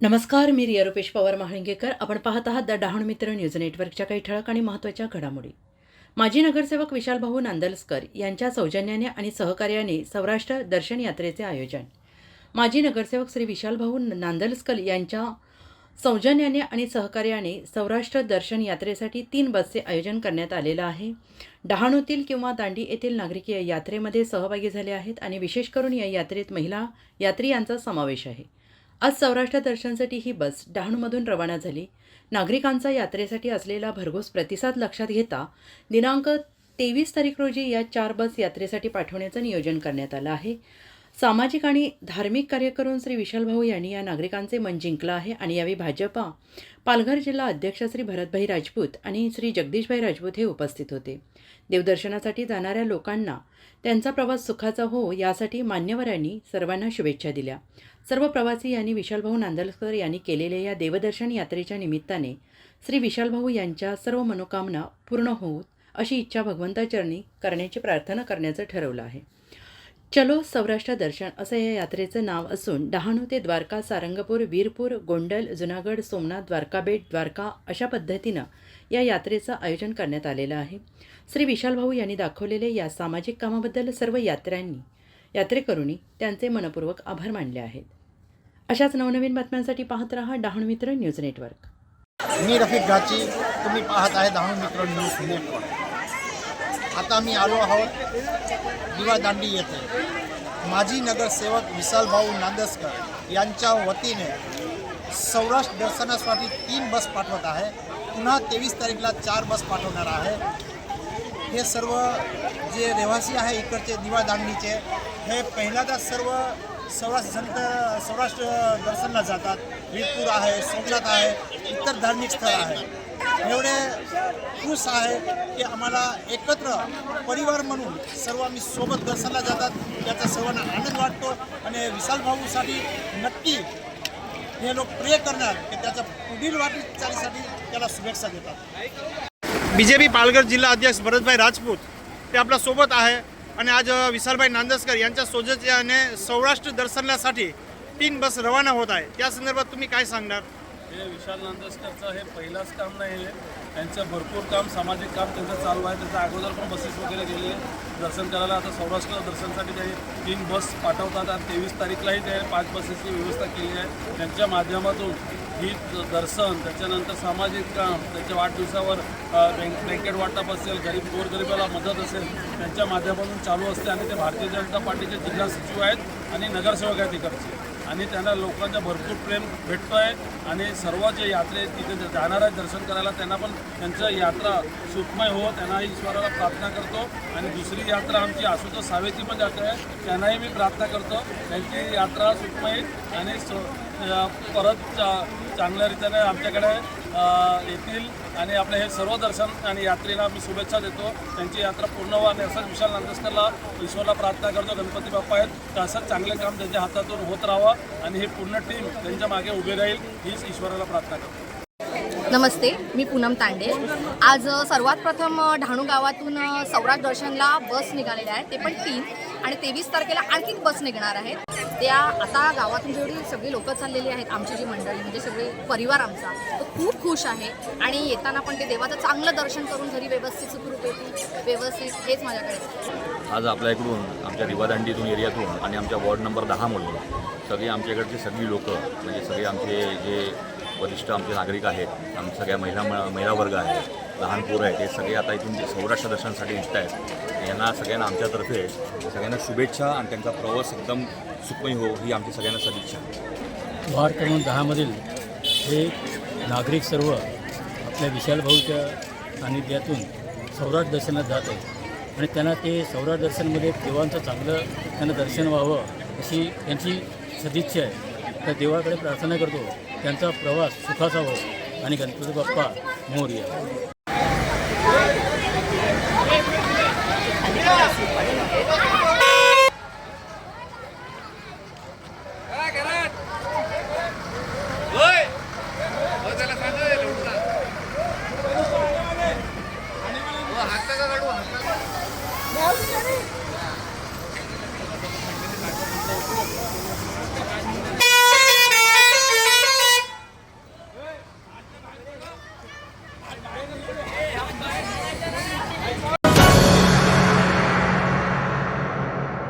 नमस्कार मी रिया रुपेश पवार महाळिंगेकर. आपण पाहत आहात द डहाणू मित्र न्यूज नेटवर्कच्या काही ठळक आणि महत्त्वाच्या घडामोडी. माजी नगरसेवक विशालभाऊ नांदलस्कर यांच्या सौजन्याने आणि सहकार्याने सौराष्ट्र दर्शन यात्रेचे आयोजन. माजी नगरसेवक श्री विशालभाऊ नांदलस्कर यांच्या सौजन्याने आणि सहकार्याने सौराष्ट्र दर्शन यात्रेसाठी तीन बसचे आयोजन करण्यात आलेलं आहे. डहाणूतील किंवा दांडी येथील नागरिक या यात्रेमध्ये सहभागी झाले आहेत आणि विशेष करून या यात्रेत महिला यात्री यांचा समावेश आहे. आज सौराष्ट्र दर्शनसाठी ही बस डहाणूमधून रवाना झाली. नागरिकांचा यात्रेसाठी असलेला भरघोस प्रतिसाद लक्षात घेता दिनांक तेवीस तारीख रोजी या चार बस यात्रेसाठी पाठवण्याचं नियोजन करण्यात आलं आहे. सामाजिक आणि धार्मिक कार्य करून श्री विशालभाऊ यांनी या नागरिकांचे मन जिंकलं आहे आणि यावेळी भाजपा पालघर जिल्हा अध्यक्ष श्री भरतभाई राजपूत आणि श्री जगदीशभाई राजपूत हे उपस्थित होते. देवदर्शनासाठी जाणाऱ्या लोकांना त्यांचा प्रवास सुखाचा हो यासाठी मान्यवरांनी सर्वांना शुभेच्छा दिल्या. सर्व प्रवासी यांनी विशालभाऊ नांदलकर यांनी केलेल्या या देवदर्शन यात्रेच्या निमित्ताने श्री विशालभाऊ यांच्या सर्व मनोकामना पूर्ण होत अशी इच्छा भगवंताचरणी करण्याची प्रार्थना करण्याचं ठरवलं आहे. चलो सौराष्ट्र दर्शन असं या यात्रेचं नाव असून डहाणू ते द्वारका सारंगपूर वीरपूर गोंडल जुनागड सोमनाथ द्वारकाबेट द्वारका अशा पद्धतीनं या यात्रेचं आयोजन करण्यात आलेलं आहे. श्री विशालभाऊ यांनी दाखवलेले या सामाजिक कामाबद्दल सर्व यात्र्यांनी यात्रेकरूंनी त्यांचे मनपूर्वक आभार मानले आहेत. अशाच नवनवीन बातम्यांसाठी पाहत रहा डहाणू मित्र न्यूज नेटवर्क. मी रफिक गाची तुम्ही पाहत आहे डहाणू मित्र न्यूज नेटवर्क. आता मी आलो आहोत दिवादांडी येथे. माजी नगरसेवक विशालभाऊ नांदसकर यांच्या वतीने सौराष्ट्र दर्शनासाठी तीन बस पाठवत आहे. पुन्हा तेवीस तारीखला चार बस पाठवणार आहे. हे सर्व जे रहिवासी आहे इकडचे दिवादांडीचे हे पहिल्यांदाच सर्व सौराष्ट्र संत सौराष्ट्र दर्शनला जातात. वीरपूर आहे सोमनाथ आहे इतर धार्मिक स्थळ आहे एवढे खुश आहे की आम्हाला एकत्र परिवार म्हणून सर्व आम्ही सोबत दर्शनला जातात. याचा सर्वांना आनंद वाटतो आणि विशाल भाऊसाठी नक्की हे लोक प्रे करणार की त्याच्या पुढील वाटचालीसाठी त्याला शुभेच्छा देतात. बी जे पी पालघर जिल्हा अध्यक्ष भरतभाई राजपूत ते आपल्यासोबत आहे. आणि आज विशालभाई नांदसकर यांच्या सोजत्याने सौराष्ट्र दर्शनासाठी तीन बस रवाना होत आहे. त्या संदर्भात तुम्ही काय सांगणार? हे विशाल नांदस्करचं हे पहिलंच काम नाही आहे. त्यांचं भरपूर काम सामाजिक काम त्यांचं चालू आहे. त्याच्या अगोदर पण बसेस वगैरे गेले दर्शन करायला आता सौराष्ट्र दर्शनसाठी ते तीन बस पाठवतात आणि तेवीस तारीखलाही ते पाच बसेसची व्यवस्था केली आहे. त्यांच्या माध्यमातून ही दर्शन त्याच्यानंतर सामाजिक काम त्याच्या वाढदिवसावर बँक ब्लँकेट वाटप असेल गरीब गोरगरिबाला मदत असेल त्यांच्या माध्यमातून चालू असते आणि ते भारतीय जनता पार्टीचे जिल्हा सचिव आहेत आणि नगरसेवक आहेत तिकडचे आणि त्यांना लोकांचा भरपूर प्रेम भेटतो आहे आणि सर्व जे यात्रे तिथे जाणार आहेत दर्शन करायला त्यांना पण त्यांचं यात्रा सुखमय हो त्यांना ईश्वराला प्रार्थना करतो. आणि दुसरी यात्रा आमची आसुतोष सावेची पण जाते. आहे त्यांनाही मी प्रार्थना करतो. त्यांची यात्रा सुखमय आणि परत चा- चांगल्या रीतीने आमच्याकडे येथील येतील. आणि आपलं हे सर्व दर्शन आणि यात्रेला मी शुभेच्छा देतो. त्यांची यात्रा पूर्ण व्हावी असंच विशाल नांदस्करला ईश्वरला प्रार्थना करतो. गणपती बाप्पा आहेत. तर असंच चांगलं काम त्यांच्या हातातून होत राहावं आणि ही पूर्ण टीम त्यांच्या मागे उभी राहील हीच ईश्वराला प्रार्थना करतो. नमस्ते मी पूनम तांडे. आज सर्वात प्रथम अ, डहाणू गावातून अ, सौराष्ट्र दर्शनला बस निघालेल्या आहेत ते पण तीन आणि तेवीस तारखेला आणखी बस निघणार आहेत त्या आता गावातून जेवढी सगळी लोकं चाललेली आहेत आमची जी मंडळी म्हणजे सगळे परिवार आमचा तो खूप खुश आहे. आणि येताना पण ते देवाचं चांगलं दर्शन करून घरी व्यवस्थित सुखरूप येतील. व्यवस्थित हेच माझ्याकडे. आज आपल्या इकडून आमच्या रिवादांडीतून एरियातून आणि आमच्या वॉर्ड नंबर दहामधून सगळी आमच्या इकडची सगळी लोकं म्हणजे सगळे आमचे जे वरिष्ठ आमचे नागरिक आहेत आम सगळ्या महिला महिला वर्ग आहे लहान पोरं आहेत हे सगळे आता इथून जे सौराष्ट्र दर्शनासाठी निघत आहेत यांना सगळ्यांना आमच्यातर्फे सगळ्यांना शुभेच्छा आणि त्यांचा प्रवास एकदम सुखमय हो ही आमची सगळ्यांना सदिच्छा. वार्ड क्रमांक दहामधील हे नागरिक सर्व आपल्या विशाल भाऊच्या सानिध्यातून सौराष्ट्र दर्शनात जात आहेत. आणि त्यांना ते सौराष्ट्र दर्शनमध्ये देवांचं चांगलं त्यांना दर्शन व्हावं अशी त्यांची सदिच्छा आहे. तर देवाकडे प्रार्थना करतो त्यांचा प्रवास सुखाचा हो. आणि गणपती बाप्पा मोर्या. Não, não.